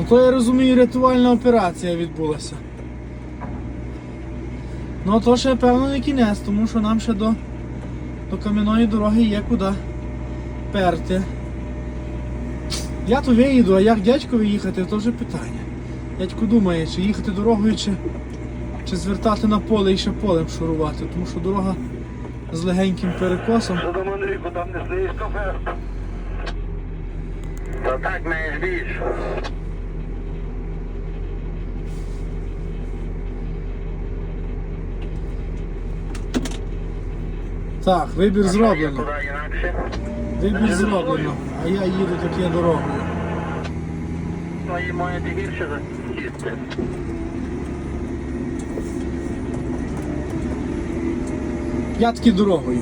Ну то я розумію, рятувальна операція відбулася. Ну то ще певно не кінець, тому що нам ще до, до кам'яної дороги є куди перти. Я то виїду, а як дядькові їхати, то вже питання. Дядько думає, чи їхати дорогою, чи, чи звертати на поле і ще полем шурувати, тому що дорога з легеньким перекосом. Кафе? Та так, менш більш. Так, вибір зроблено. Вибір зроблено, а я їду таке дорогою. Ну маєте гірше засісти. Я таки дорогою.